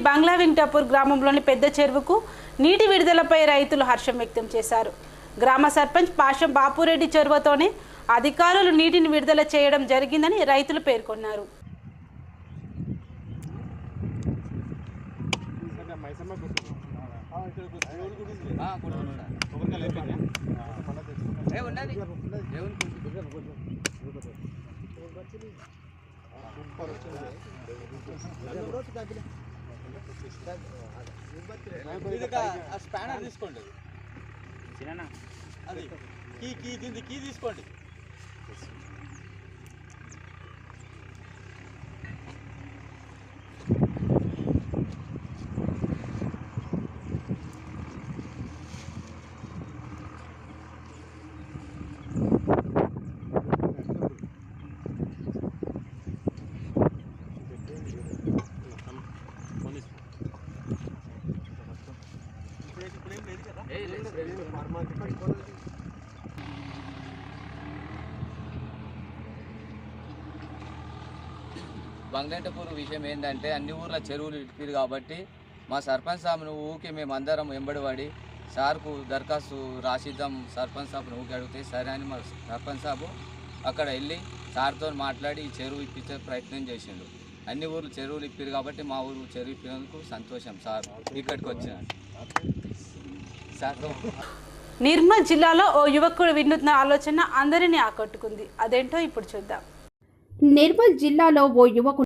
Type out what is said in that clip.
బంగ్లా వెంకటాపూర్ గ్రామంలోని పెద్ద చెరువుకు నీటి విడుదలపై రైతులు హర్షం వ్యక్తం చేశారు గ్రామ సర్పంచ్ పాషం బాపురెడ్డి చెరువుతోనే అధికారులు నీటిని విడుదల చేయడం జరిగిందని రైతులు పేర్కొన్నారు స్పానర్ తీసుకోండి. అది. కీ కీ దీన్ని కీ తీసుకోండి. బంగంటపూర్ విషయం ఏంటంటే అన్ని ఊర్ల చెరువులు ఇప్పిరు కాబట్టి మా సర్పంచ్ సాబ్ను ఊకే మేము అందరం వెంబడిపడి సార్కు దరఖాస్తు రాసిద్దాం సర్పంచ్ సాబ్ను ఊకే అడిగితే సరే అని మా సర్పంచ్ సాబు అక్కడ వెళ్ళి సార్తో మాట్లాడి ఈ చెరువు ఇప్పించే ప్రయత్నం చేసిండు. అన్ని ఊర్లు చెరువులు ఇప్పిరు కాబట్టి మా ఊరు చెరువు ఇప్పినందుకు సంతోషం సార్. ఇక్కడికి వచ్చినాడు నిర్మల్ జిల్లాలో ఓ యువకుడు వినూత్న ఆలోచన అందరినీ ఆకట్టుకుంది. అదేంటో ఇప్పుడు చూద్దాం. నిర్మల్ జిల్లాలో ఓ యువకుడు